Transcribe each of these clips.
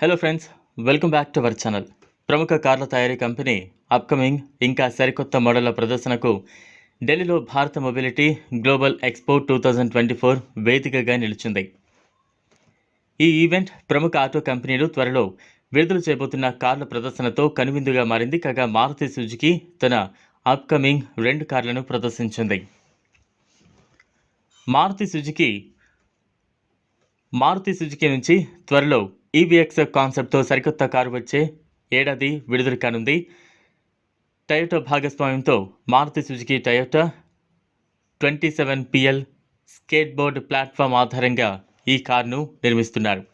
Hello friends welcome back to our channel ప్రముఖ కార్ల తయారీ కంపెనీ అప్కమింగ్ ఇంకా సరికొత్త మోడళ్ళ ప్రదర్శనకు ఢిల్లీలో భారత mobility global expo two thousand twenty four వేదికగా నిలిచింది. ఈ ఈవెంట్ ప్రముఖ ఆటో కంపెనీలు త్వరలో విడుదల చేయబోతున్న కార్ల ప్రదర్శనతో కనువిందుగా మారింది. కాగా మారుతి సుజుకి తన అప్కమింగ్ రెండు కార్లను ప్రదర్శించింది. మారుతి సుజుకి మారుతి సుజుకి నుంచి త్వరలో ఈవీఎక్స్ కాన్సెప్ట్తో సరికొత్త కారు వచ్చే ఏడాది విడుదల కానుంది. టయోటా భాగస్వామ్యంతో Maruti Suzuki Toyota twenty seven PL skateboard platform ఆధారంగా ఈ కారును నిర్మిస్తున్నారు.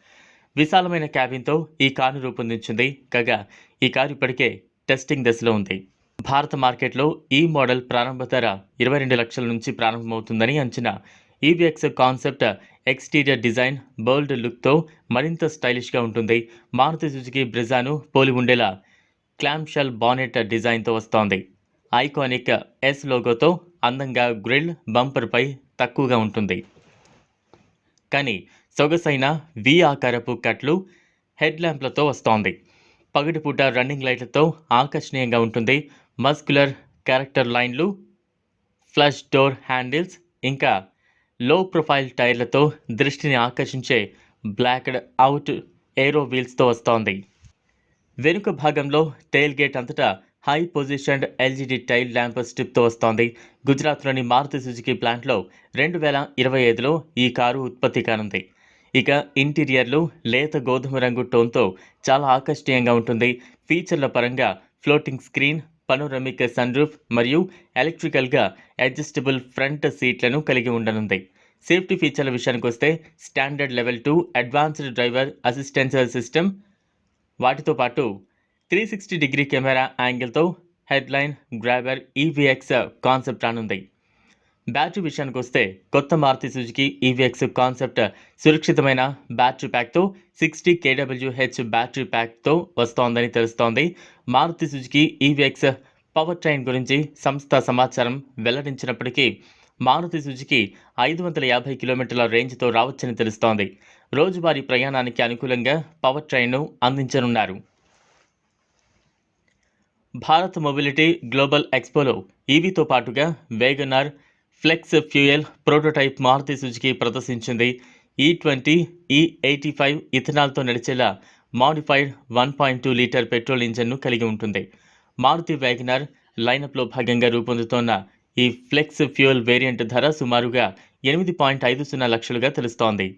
విశాలమైన క్యాబిన్తో ఈ కారును రూపొందించింది కాగా ఈ కారు ఇప్పటికే టెస్టింగ్ దశలో ఉంది. భారత మార్కెట్లో ఈ మోడల్ ప్రారంభ ధర ఇరవై రెండు లక్షల నుంచి ప్రారంభమవుతుందని అంచనా EVX concept exterior design bold లుక్తో మరింత స్టైలిష్గా ఉంటుంది. మారుతి సుజుకి బ్రిజాను పోలి ఉండేలా క్లామ్షెల్ బానెట్ డిజైన్తో వస్తోంది. ఐకానిక్ ఎస్ లోగోతో అందంగా గ్రిల్ బంపర్పై తక్కువగా ఉంటుంది. కానీ సొగసైన వి ఆకారపు కట్లు హెడ్ ల్యాంప్లతో వస్తోంది. పగటిపూట రన్నింగ్ లైట్లతో ఆకర్షణీయంగా ఉంటుంది. మస్కులర్ క్యారెక్టర్ లైన్లు ఫ్లష్ డోర్ హ్యాండిల్స్ ఇంకా లో ప్రొఫైల్ టైర్లతో దృష్టిని ఆకర్షించే బ్లాక్డ్ అవుట్ ఏరో వీల్స్తో వస్తోంది. వెనుక భాగంలో టైల్ గేట్ అంతటా high positioned LED tail lamp స్ట్రిప్తో వస్తోంది. గుజరాత్లోని మారుతి సుజుకి ప్లాంట్లో రెండు వేల ఇరవై ఐదులో ఈ కారు ఉత్పత్తి కానుంది. ఇక ఇంటీరియర్లు లేత గోధుమ రంగు టోన్తో చాలా ఆకర్షణీయంగా ఉంటుంది. ఫీచర్ల పరంగా floating screen panoramic sunroof మరియు ఎలక్ట్రికల్గా అడ్జస్టబుల్ ఫ్రంట్ సీట్లను కలిగి ఉండనుంది. సేఫ్టీ ఫీచర్ల విషయానికి వస్తే standard level two advanced driver assistance system వాటితో పాటు త్రీ సిక్స్టీ డిగ్రీ కెమెరా యాంగిల్తో హెడ్లైన్ గ్రాబర్ ఈవీఎక్స్ కాన్సెప్ట్ రానుంది. బ్యాటరీ విషయానికి వస్తే కొత్త మారుతి సుజుకి ఈవీఎక్స్ కాన్సెప్ట్ సురక్షితమైన బ్యాటరీ ప్యాక్తో సిక్స్టీ కేడబ్ల్యూహెచ్ బ్యాటరీ ప్యాక్తో వస్తోందని తెలుస్తోంది. Maruti Suzuki EVX powertrain గురించి సంస్థ సమాచారం వెల్లడించినప్పటికీ మారుతి సుజుకి ఐదు వందల యాభై కిలోమీటర్ల రేంజ్తో రావచ్చని తెలుస్తోంది. రోజువారీ ప్రయాణానికి అనుకూలంగా పవర్ ట్రైన్ను అందించనున్నారు. భారత్ మొబిలిటీ గ్లోబల్ ఎక్స్పోలో ఈవీతో పాటుగా WagonR flex fuel prototype Maruti Suzuki ప్రదర్శించింది. E twenty E eighty five ఇథనాల్తో నడిచేలా modified one point two litre petrol ఇంజన్ను కలిగి ఉంటుంది. మారుతి వ్యాగనర్ లైనప్లో భాగంగా రూపొందుతోన్న ఈ ఫ్లెక్స్ ఫ్యూయల్ వేరియంట్ ధర సుమారుగా ఎనిమిది పాయింట్ ఐదు సున్నా లక్షలుగా తెలుస్తోంది.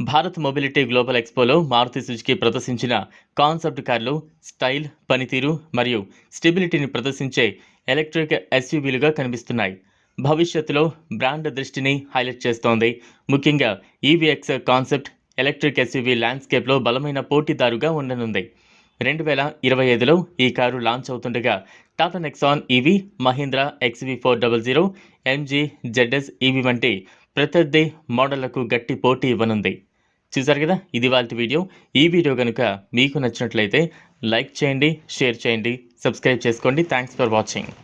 భారత్ మొబిలిటీ గ్లోబల్ ఎక్స్పోలో మారుతి సుజుకి ప్రదర్శించిన కాన్సెప్ట్ కార్లు స్టైల్ పనితీరు మరియు స్టెబిలిటీని ప్రదర్శించే ఎలక్ట్రిక్ ఎస్యూబీలుగా కనిపిస్తున్నాయి. భవిష్యత్తులో బ్రాండ్ దృష్టిని హైలైట్ చేస్తోంది. ముఖ్యంగా ఈవీఎక్స్ కాన్సెప్ట్ ఎలక్ట్రిక్ ఎస్యూవీ ల్యాండ్స్కేప్లో బలమైన పోటీదారుగా ఉండనుంది. రెండు వేల ఇరవై ఐదులో ఈ కారు లాంచ్ అవుతుండగా Tata Nexon EV Mahindra XUV four double zero MG ZS EV వంటి ప్రత్యర్థి మోడళ్ళకు గట్టి పోటీ ఇవ్వనుంది. చూసారు కదా? ఇది వాళ్ళ వీడియో. ఈ వీడియో కనుక మీకు నచ్చినట్లయితే లైక్ చేయండి షేర్ చేయండి సబ్స్క్రైబ్ చేసుకోండి. Thanks for watching